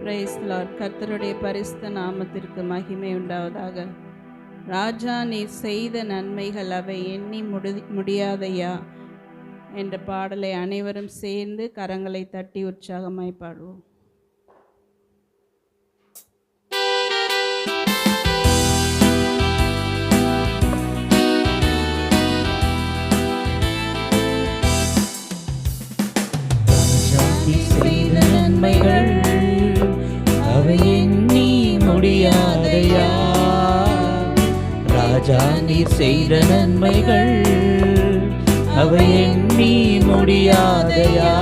Price Lord கர்த்தருடைய பரிசுத்த நாமத்திற்கு மகிமை உண்டாவதாக. ராஜா நீ செய்த நன்மைகள் அவை எண்ணி முடி முடியாதையா? என்ற பாடலை அனைவரும் சேர்ந்து கரங்களை தட்டி உற்சாகமாய் பாடுவோம். ராஜா நீர் செய்த நன்மைகள் அவை எண்ணி முடியாதையா.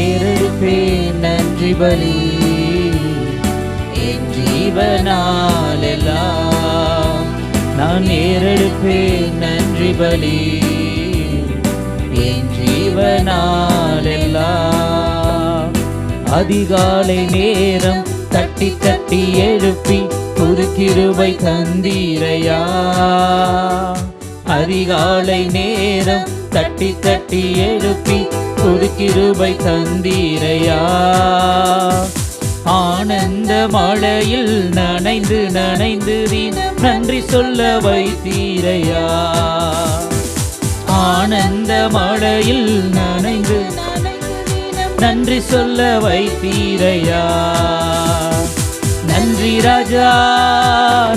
ஏறெடுப்பேன் நன்றி பலி என் ஜீவனாலெல்லாம். நான் ஏறெடுப்பேன் நன்றி பலி என் ஜீவனாலெல்லாம். அதிகாலை நேரம் தட்டி தட்டி எழுப்பி புதுக்கிருபை தந்தீரையா அதிகாலை நேரம் தட்டி தட்டி எழுப்பி புதுக்கிருபை தந்தீரையா ஆனந்த மழையில் நனைந்து நனைந்து தினம் நன்றி சொல்ல வைத்தீரையா? ஆனந்த மழையில் நனைந்து நன்றி சொல்ல வைத்தீரையா? நன்றி ராஜா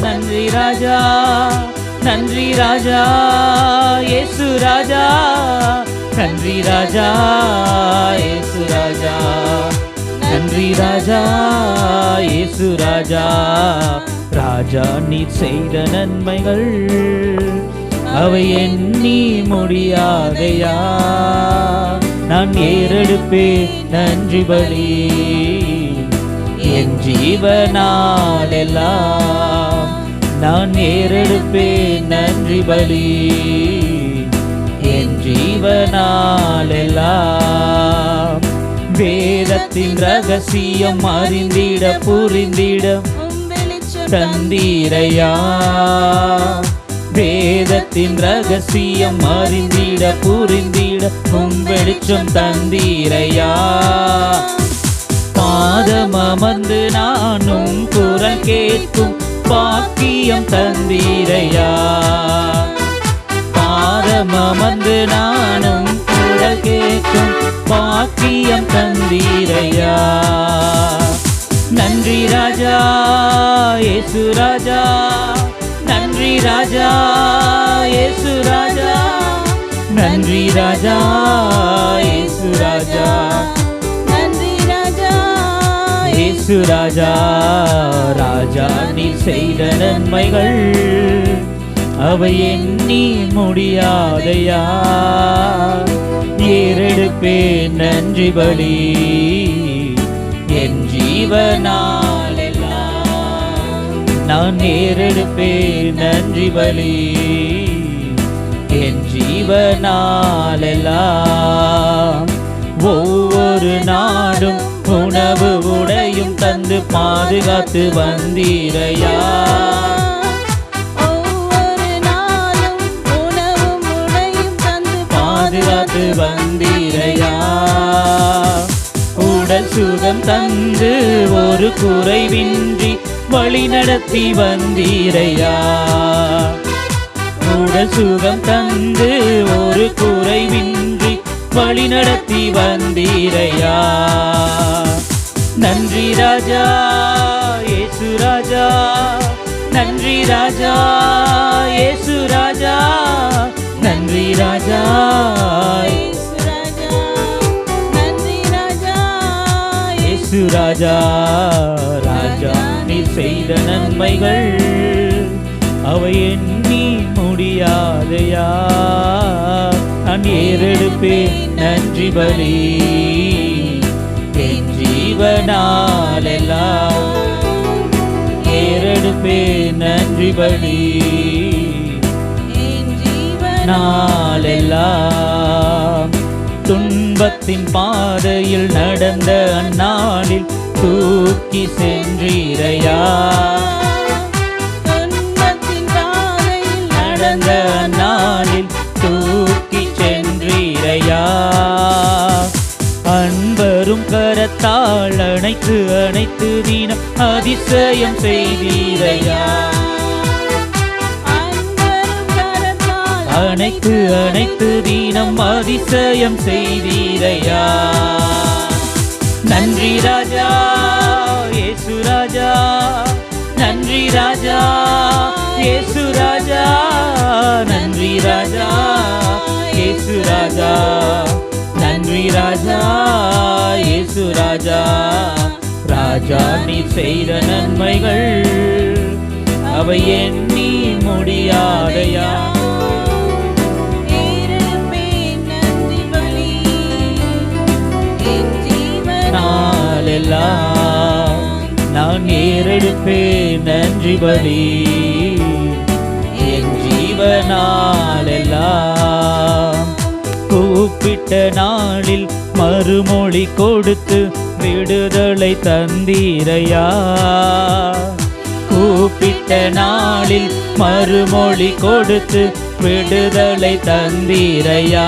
நன்றி ராஜா நன்றி ராஜா இயேசு ராஜா நன்றி ராஜா இயேசு ராஜா நன்றி ராஜா இயேசு ராஜா ராஜா நீ செய்த நன்மைகள் அவை எண்ணி முடியாதையா? நான் ஏறெடுப்பே நன்றி பலி. என் ஜீவனாலெல்லாம் நான் ஏறெடுப்பேன். நன்றி பலி. என் ஜீவனாலெல்லாம் வேதத்தின் ரகசியம் அறிந்திட புரிந்திட தந்தீரையா? வேதத்தின் ரகசியம் அறிந்திட புரிந்திட உன் வெளிச்சம் தந்தீரையா? பாதம் அமர்ந்து நானும் குரல் கேட்கும் பாக்கியம் தந்தீரையா. பாதம் அமர்ந்து நானும் குரல் கேட்கும் பாக்கியம் தந்தீரையா. நன்றி ராஜா ஏசு ராஜா. நன்றி ராஜா ஏசு ராஜா. நன்றி ராஜா ஏசு ராஜா. இயேசு ராஜா ராஜா நீ செய்த நன்மைகள் அவை எண்ணி முடியாதையா? ஏறெடுப்பே நன்றி பலி என் ஜீவனாலெல்லாம் நான் ஏறெடுப்பே நன்றி பலி என் ஜீவனாலெல்லாம் தந்து பாதுகாத்து வந்தீரையா? ஒவ்வொரு நாளும் உணவும் உடையும் தந்து பாதுகாத்து வந்தீரையா? உடல் சுகம் தந்து ஒரு குறைவின்றி வழி நடத்தி வந்தீரையா? உடல் சுகம் தந்து ஒரு குறைவின்றி வழி நடத்தி வந்தீரையா? நன்றி ராஜா இயேசு ராஜா. நன்றி ராஜா இயேசு ராஜா. நன்றி ராஜா. இயேசு ராஜா நன்றி ராஜா. இயேசு ராஜா ராஜா நீ செய்த நன்மைகள் அவை எண்ணி முடியாதையா? நான் ஏறெடுப்பேன் நன்றி பலி. ஜீவனாலெல்லாம் ஏறெடுப்பேன் நன்றி பலி. நாளெல்லாம் துன்பத்தின் பாதையில் நடந்த அந்நாளில் தூக்கி சென்றீரையா? கரத்தால் அணைத்து அணைத்து தீனம் அதிசயம் செய்தீரையா. அன்பரும் கரத்தால் அனைத்து அனைத்து தீனம் அதிசயம் செய்தீரையா. நன்றி ராஜா ஏசு ராஜா. நன்றி ராஜா ஏசு ராஜா. நன்றி ராஜா ஏசு ராஜா. நன்றி ராஜா. ராஜா நீ செய்த நன்மைகள் அவை எண்ணி முடியாதையா? நாளெல்லாம் நான் ஏறெடுப்பேன் நன்றி பலி என் ஜீவனாலெல்லாம் கூப்பிட்ட நாளில் மறுமொழி கொடுத்து விடுதலை தந்தீரையா? கூப்பிட்ட நாளில் மறுமொழி கொடுத்து விடுதலை தந்தீரையா?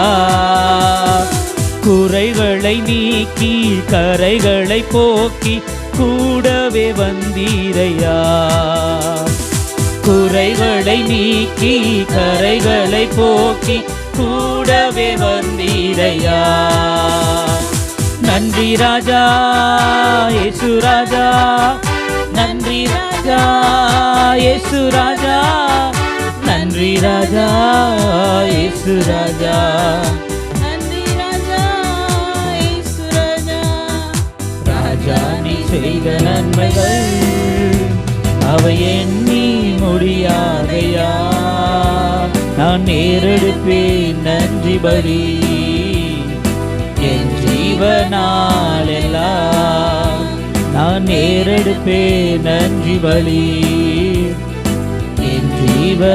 குறைகளை நீக்கி கரைகளை போக்கி கூடவே வந்தீரையா? குறைகளை நீக்கி கரைகளை போக்கி கூடவே வந்தீரையா? நன்றி ராஜா இயேசு ராஜா. நன்றி ராஜா இயேசு ராஜா. நன்றி ராஜா இயேசு ராஜா. நன்றி ராஜா இயேசு ராஜா. ராஜா நீ செய்த நன்மைகள் அவை எண்ணி முடியாதையா? நான் நேரெடுப்பேன் நன்றி பலி. என் ஜீவனாலெல்லாம் நான் நேரெடுப்பே நன்றி பலி என் ஜீவனாலெல்லாம்